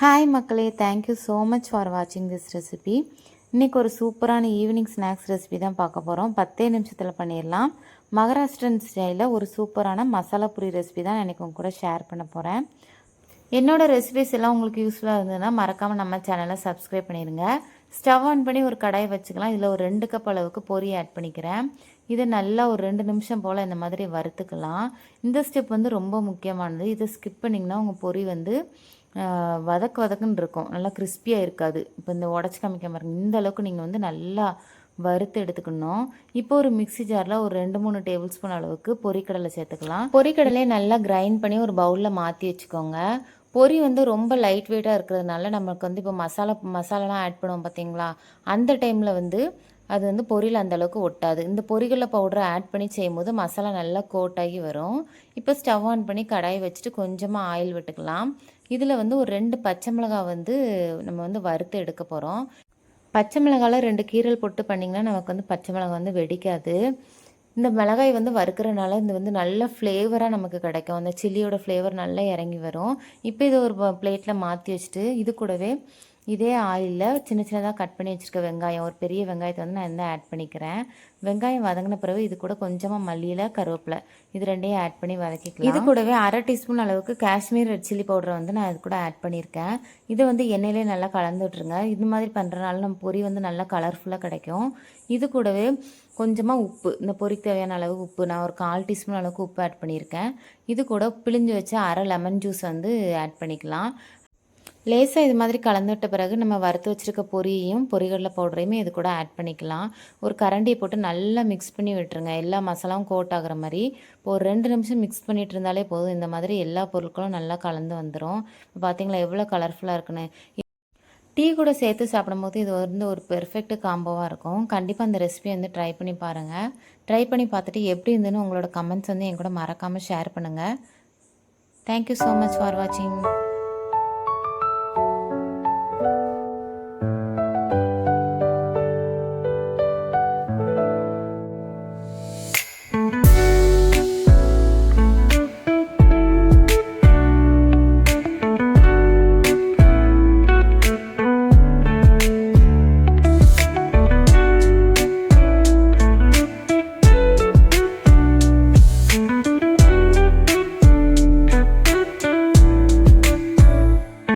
Hi மக்களே. Thank you so much for வாட்சிங் this recipe இன்றைக்கி ஒரு சூப்பரான ஈவினிங் ஸ்நாக்ஸ் ரெசிபி தான் பார்க்க போகிறோம் பத்தே நிமிஷத்தில் பண்ணிடலாம். மகாராஷ்டிரன் ஸ்டைலில் ஒரு சூப்பரான மசாலா பூரி ரெசிபி தான் நான் இன்றைக்கி உங்க கூட ஷேர் பண்ண போகிறேன் என்னோடய ரெசிபிஸ் எல்லாம் உங்களுக்கு யூஸ்ஃபுல்லாக இருந்ததுன்னா மறக்காமல் நம்ம சேனலை சப்ஸ்கிரைப் பண்ணிடுங்க ஸ்டவ் ஆன் பண்ணி ஒரு கடாயை வச்சுக்கலாம். இதில் ஒரு ரெண்டு கப் அளவுக்கு பொரி ஆட் பண்ணிக்கிறேன். இதை நல்லா ஒரு ரெண்டு நிமிஷம் போல் இந்த மாதிரி வறுத்துக்கலாம். இந்த ஸ்டெப் வந்து ரொம்ப முக்கியமானது. இதை ஸ்கிப் பண்ணிங்கன்னா உங்கள் பொரி வந்து வதக்கு வதக்குன்னு இருக்கும். நல்லா கிறிஸ்பியாக இருக்காது. இப்போ இந்த உடச்சி காமிக்க பாருங்க இந்த அளவுக்கு நீங்கள் வந்து நல்லா வறுத்து எடுத்துக்கணும். இப்போ ஒரு மிக்ஸி ஜாரில் ஒரு ரெண்டு மூணு டேபிள் ஸ்பூன் அளவுக்கு பொரிக்கடலை சேர்த்துக்கலாம். பொரிக்கடலையை நல்லா கிரைண்ட் பண்ணி ஒரு பவுலில் மாற்றி வச்சுக்கோங்க. பொரி வந்து ரொம்ப லைட் வெயிட்டாக இருக்கிறதுனால நமக்கு வந்து இப்போ மசாலா மசாலாலாம் ஆட் பண்ணுவோம் பார்த்தீங்களா? அந்த டைமில் வந்து அது வந்து பொரியில் அந்தளவுக்கு ஒட்டாது. இந்த பொரிகடலை பவுடரை ஆட் பண்ணி செய்யும்போது மசாலா நல்லா கோட்டாகி வரும். இப்போ ஸ்டவ் ஆன் பண்ணி கடாயை வச்சுட்டு கொஞ்சமாக ஆயில் விட்டுக்கலாம். இதில் வந்து ஒரு ரெண்டு பச்சை மிளகாய் வந்து நம்ம வந்து வறுத்து எடுக்க போகிறோம் பச்சை மிளகாயில் ரெண்டு கீரல் போட்டு பண்ணிங்கன்னா நமக்கு வந்து பச்சை மிளகாய் வந்து வெடிக்காது. இந்த மிளகாய் வந்து வறுக்கிறனால இது வந்து நல்ல ஃப்ளேவராக நமக்கு கிடைக்கும். அந்த சில்லியோட ஃப்ளேவர் நல்லா இறங்கி வரும். இப்போ இதை ஒரு பிளேட்டில் மாற்றி வச்சுட்டு இது கூடவே இதே ஆயிலில் சின்ன சின்னதாக கட் பண்ணி வச்சுருக்க வெங்காயம். ஒரு பெரிய வெங்காயத்தை வந்து நான் இந்த ஆட் பண்ணிக்கிறேன். வெங்காயம் வதங்கின பிறகு இது கூட கொஞ்சமாக மல்லியில் கருவேப்பிலை. இது ரெண்டையும் ஆட் பண்ணி வதக்கிக்கலாம். இது கூடவே அரை டீஸ்பூன் அளவுக்கு காஷ்மீர் ரெட் சில்லி பவுடரை வந்து நான் இது கூட ஆட் பண்ணியிருக்கேன். இதை வந்து எண்ணெயிலே நல்லா கலந்து விட்ருங்க இது மாதிரி பண்ணுறனால நம்ம பொரி வந்து நல்லா கலர்ஃபுல்லாக கிடைக்கும். இது கூடவே கொஞ்சமாக உப்பு. இந்த பொரிக்கு தேவையான அளவு உப்பு. நான் ஒரு கால் டீஸ்பூன் அளவுக்கு உப்பு ஆட் பண்ணியிருக்கேன். இது கூட பிழிஞ்சு வச்ச அரை லெமன் ஜூஸ் வந்து ஆட் பண்ணிக்கலாம். லேசாக இது மாதிரி கலந்து விட்ட பிறகு நம்ம வறுத்து வச்சுருக்க பொரியையும் பொரிகடலை பவுடரையுமே இது கூட ஆட் பண்ணிக்கலாம். ஒரு கரண்டியை போட்டு நல்லா மிக்ஸ் பண்ணி விட்டுருங்க. எல்லா மசாலாவும் கோட் ஆகிற மாதிரி. இப்போ ஒரு ரெண்டு நிமிஷம் மிக்ஸ் பண்ணிட்டு இருந்தாலே போதும். இந்த மாதிரி எல்லா பொருட்களும் நல்லா கலந்து வந்துடும் இப்போ பார்த்தீங்களா எவ்வளோ கலர்ஃபுல்லாக இருக்குன்னு. டீ கூட சேர்த்து சாப்பிடும்போது இது வந்து ஒரு பெர்ஃபெக்ட் காம்போவாக இருக்கும். கண்டிப்பாக அந்த ரெசிபி வந்து ட்ரை பண்ணி பாருங்கள் ட்ரை பண்ணி பார்த்துட்டு எப்படி இருந்துன்னு உங்களோட கமெண்ட்ஸ் வந்து என் கூட மறக்காமல் ஷேர் பண்ணுங்கள் தேங்க்யூ ஸோ மச் ஃபார் வாட்சிங்